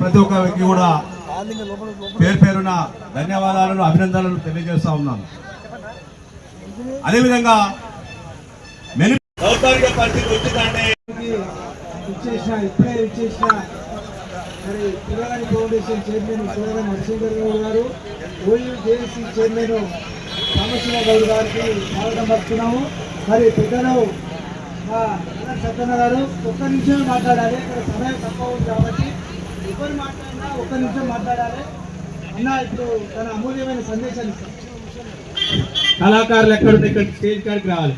ప్రతి ఒక్క వ్యక్తి కూడా పేరు పేరున ధన్యవాదాలను అభినందనలు తెలియజేస్తా ఉన్నాను. అదేవిధంగా దౌర్భాగ్య పరిస్థితి వచ్చిందంటే ఇచ్చేసిన ఇప్పుడే ఇచ్చేసిన మరి పిల్లగాని ఫౌండేషన్ చైర్మన్ పిల్లగాని నరసింహర్ గౌడ్ గారు OU JAC chairman Ramashiva Goud గారికి స్వాగతం పడుతున్నాము మరి పెద్దలు మా సత్యన్న గారు ఒక్క నిమిషం మాట్లాడాలి ఇక్కడ సమయం తక్కువ ఉంది కాబట్టి ఎవరు మాట్లాడినా ఒక్క నిమిషం మాట్లాడాలి. అన్న ఇప్పుడు తన అమూల్యమైన సందేశాన్ని కళాకారులు ఎక్కడుంటే ఇక్కడ స్టేజ్ కాడికి రావాలి.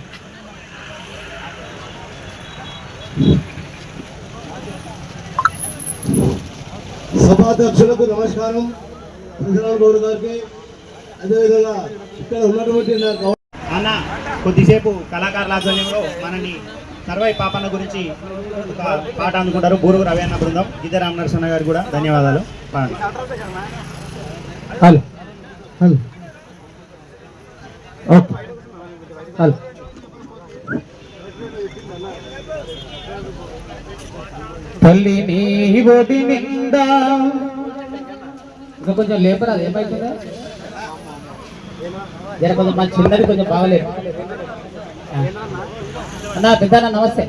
సభాధ్యక్షులకు నమస్కారం. కృష్ణరావు గౌడ్ గారికి. అదేవిధంగా ఇక్కడ ఉన్నటువంటి అన్న కొద్దిసేపు కళాకారుల ఆధ్వర్యంలో మనని సర్వై పాపన్న గురించి ఒక పాట అందుకుంటారు బూరుగు రవి బృందం. గిద్ద రామ నరసన్న గారు కూడా ధన్యవాదాలు. హలో. హలో. ఓకే. హలో. తల్లి నీ ఒడి నిండా. ఇంకా కొంచెం లేపరా ఏమైతుందా జర కొంచెం మన చిన్నది కొంచెం బాగలేదు. అన్నా పెద్ద నమస్తే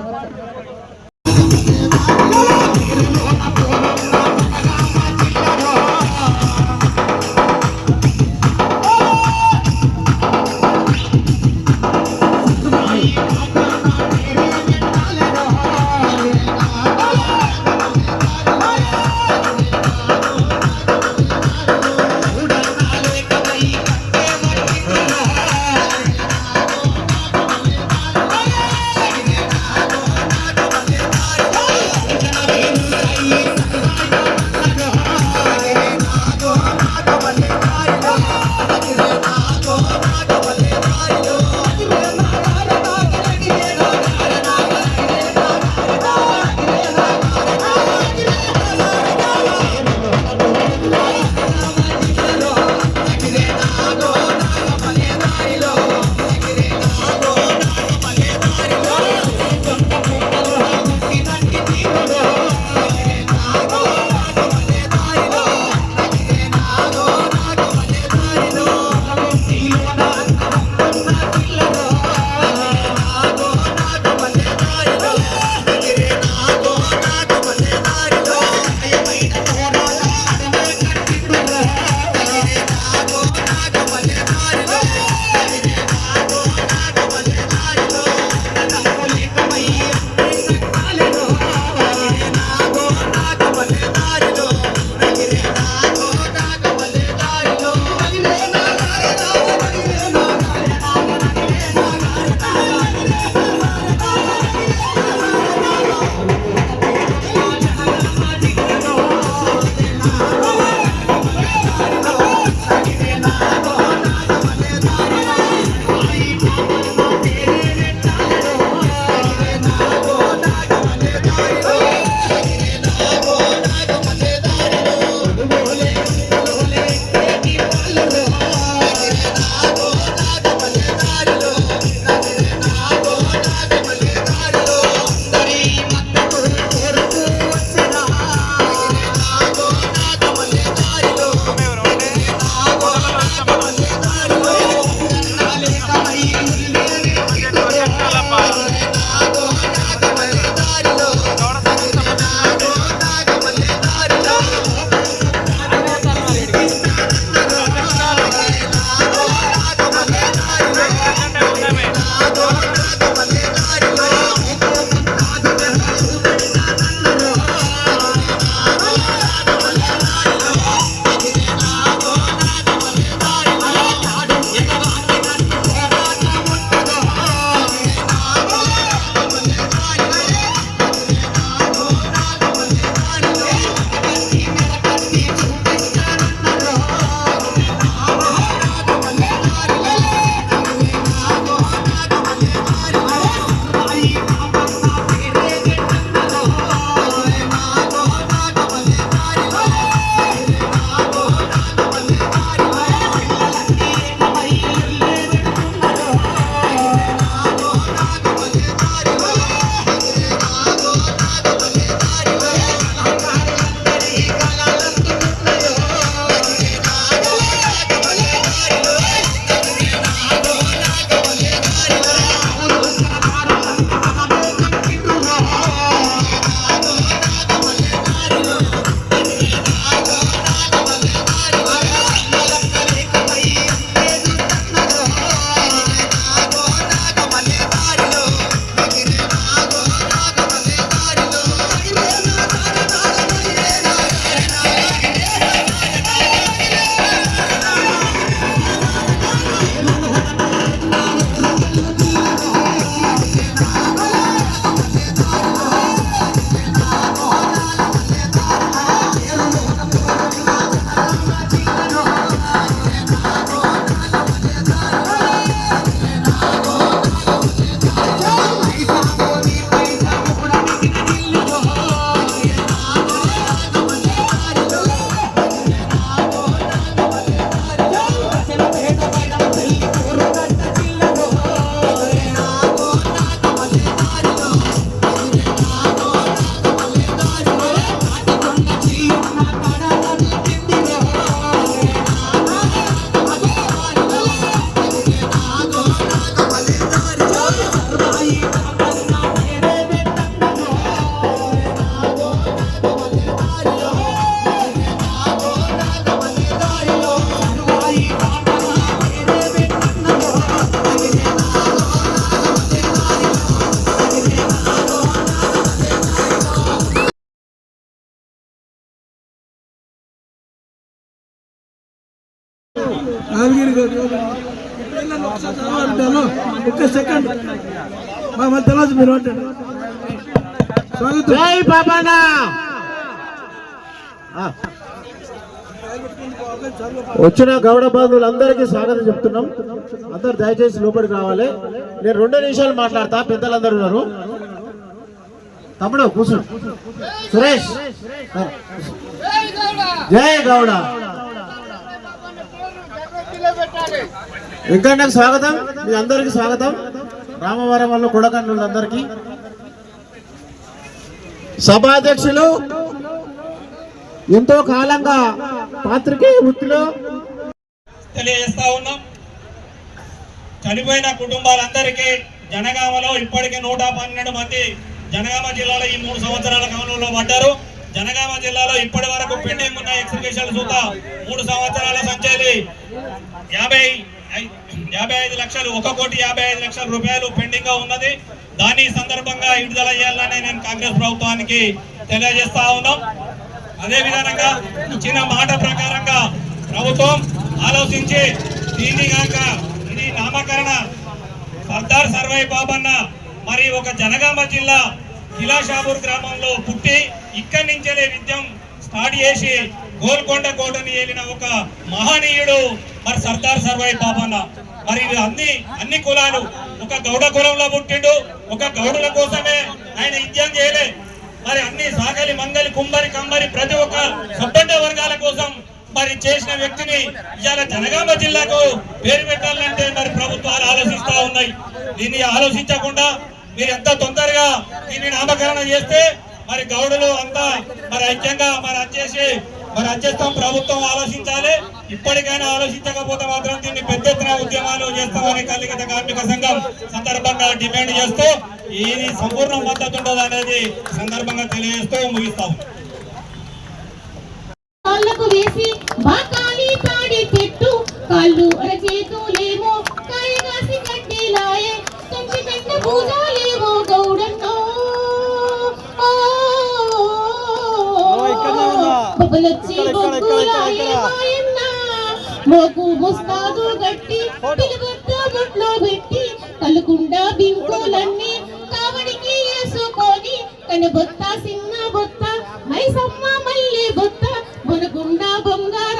నాలుగిరి ఒక్క సెకండ్. మళ్ళీ తర్వాత మీరు అంటాడు స్వాగతం. జై వచ్చిన గౌడ బంధువులందరికీ స్వాగతం చెప్తున్నాం. అందరు దయచేసి లోపలికి రావాలి. నేను రెండు నిమిషాలు మాట్లాడతా. పెద్దలందరూ ఉన్నారు. తమ్ముడు కూర్చో. సురేష్. జై గౌడ! ఇంకా స్వాగతం. మీ అందరికీ స్వాగతం. రామవరం వల్ల కొడకండ్రులందరికీ సభాధ్యక్షులు ఎంతో కాలంగా పాత్రికేయ వృత్తిలో తెలియజేస్తా ఉన్నాం. చనిపోయిన కుటుంబాలందరికీ జనగామలో ఇప్పటికే నూట పన్నెండు మంది జనగామ జిల్లాలో ఈ మూడు సంవత్సరాల కాలంలో పడ్డారు. జనగామ జిల్లాలో ఇప్పటి వరకు పెండింగ్ ఉన్న ఎక్సిబిషన్ సుత మూడు సంవత్సరాల సంచాలి. యాభై యాభై ఐదు లక్షలు ఒక కోటి యాభై ఐదు లక్షల రూపాయలు పెండింగ్గా ఉన్నది. దాని సందర్భంగా విడుదల చేయాలని నేను కాంగ్రెస్ ప్రభుత్వానికి తెలియజేస్తా ఉన్నాం. అదే విధంగా ఇచ్చిన మాట ప్రకారంగా ప్రభుత్వం ఆలోచించి దీన్ని కాక ఇది నామకరణ. సర్దార్ సర్వై బాబన్న మరి ఒక జనగామ జిల్లా కిలాషాపూర్ గ్రామంలో పుట్టి ఇక్కడి నుంచే విద్యం స్టార్ట్ చేసి గోల్కొండ కోటని ఏలిన ఒక మహనీయుడు మరి సర్దార్ సర్వాయి పాపన్న. మరి ఇది అన్ని అన్ని కులాలు. ఒక గౌడ కులంలో పుట్టిండు ఒక గౌడుల కోసమే ఆయన విద్యం చేయలే. మరి అన్ని సాగలి మంగలి కుంబరి కంబరి ప్రతి ఒక్క సబ్బడ్డ వర్గాల కోసం మరి చేసిన వ్యక్తిని ఇవాళ జనగామ జిల్లాకు పేరు పెట్టాలంటే మరి ప్రభుత్వాలు ఆలోచిస్తా ఉన్నాయి. దీన్ని ఆలోచించకుండా మీరు ఎంత తొందరగా దీన్ని నామకరణం చేస్తే మరి గౌడులు అంతా మరి ఐక్యంగా మరి వచ్చేసి మరి అధ్యక్షం ప్రభుత్వం ఆలోచించాలి. ఇప్పటికైనా ఆలోచించకపోతే మాత్రం దీన్ని పెద్ద ఎత్తున ఉద్యమాలు చేస్తామని కలిగిత కార్మిక సంఘం సందర్భంగా డిమాండ్ చేస్తూ ఇది సంపూర్ణ మద్దతు ఉండదు అనేది సందర్భంగా తెలియజేస్తూ ముగిస్తాం. కాళ్ళకు వేసి బాకాలి పాడి చెట్టు కాళ్ళు అరచేత మోకు ముస్తాదు గట్టి పిలుగొట్ట గుట్లో పెట్టి కలుకుండా బింకులన్నీ కావడికి వేసుకొని కనుబొత్త సిన్న బొత్త మైసమ్మ మల్లె బొత్త మునగుండా బొంగారు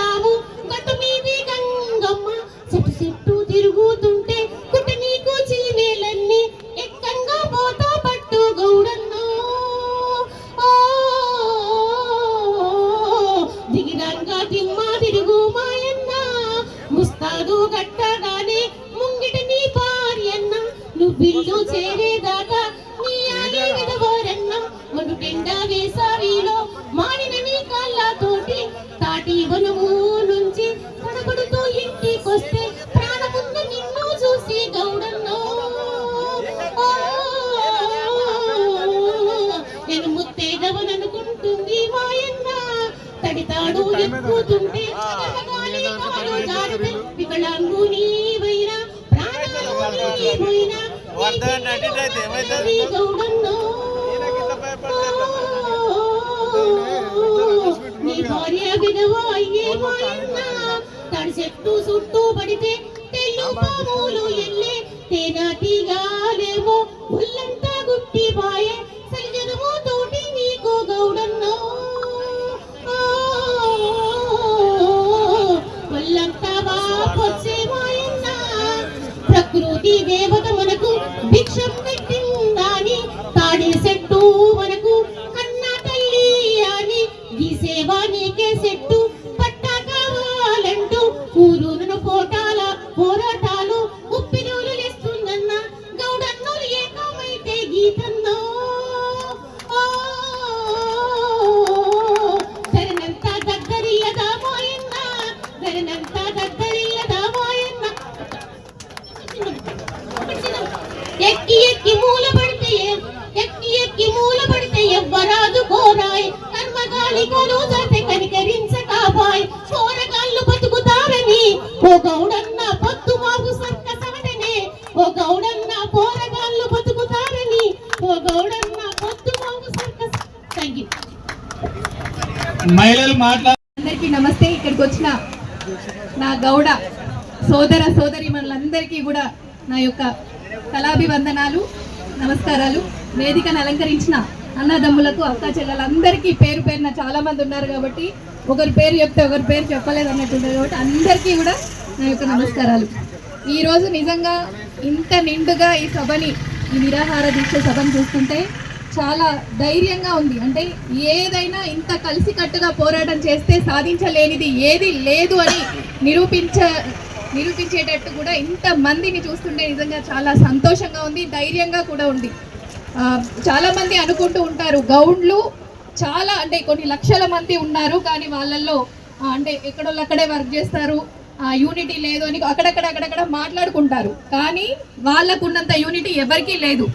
నీ గౌడన్నో నీ చెట్టు చుట్టూ పడితే తెల్లు పాములు ఎల్లే తేనాటిగాలేమో ఒళ్ళంతా గుట్టి పాయే ఓ గౌడన్న పొత్తు మాకు సర్క సవటనే ఓ గౌడన్న పోరగాళ్ళు బతుకుతారని. ఓ గౌడన్న పొత్తు మాకు యూ మహిళలు మాట్లాడ అందరికీ నమస్తే. ఇక్కడికి వచ్చిన నా గౌడ సోదర సోదరి మనలందరికీ కూడా నా యొక్క కళాభివందనాలు నమస్కారాలు. వేదికను అలంకరించిన అన్నదమ్ములకు అక్క చెల్లెలందరికీ పేరు పేరున చాలా మంది ఉన్నారు కాబట్టి ఒకరి పేరు చెప్తే ఒకరి పేరు చెప్పలేదు అన్నట్టు కాబట్టి అందరికీ కూడా నా యొక్క నమస్కారాలు. ఈరోజు నిజంగా ఇంత నిండుగా ఈ సభని ఈ నిరాహార దీక్ష సభను చూస్తుంటే చాలా ధైర్యంగా ఉంది. అంటే ఏదైనా ఇంత కలిసికట్టుగా పోరాటం చేస్తే సాధించలేనిది ఏది లేదు అని నిరూపించ నిరూపించేటట్టు కూడా ఇంత మందిని చూస్తుంటే నిజంగా చాలా సంతోషంగా ఉంది ధైర్యంగా కూడా ఉంది. చాలామంది చాలా మంది అనుకుంటూ ఉంటారు గౌండ్లు చాలా అంటే కొన్ని లక్షల మంది ఉన్నారు కానీ వాళ్ళల్లో అంటే ఎక్కడోళ్ళు అక్కడే వర్క్ చేస్తారు యూనిటీ లేదు అని అక్కడక్కడ అక్కడక్కడ మాట్లాడుకుంటారు. కానీ వాళ్ళకున్నంత యూనిటీ ఎవరికీ లేదు.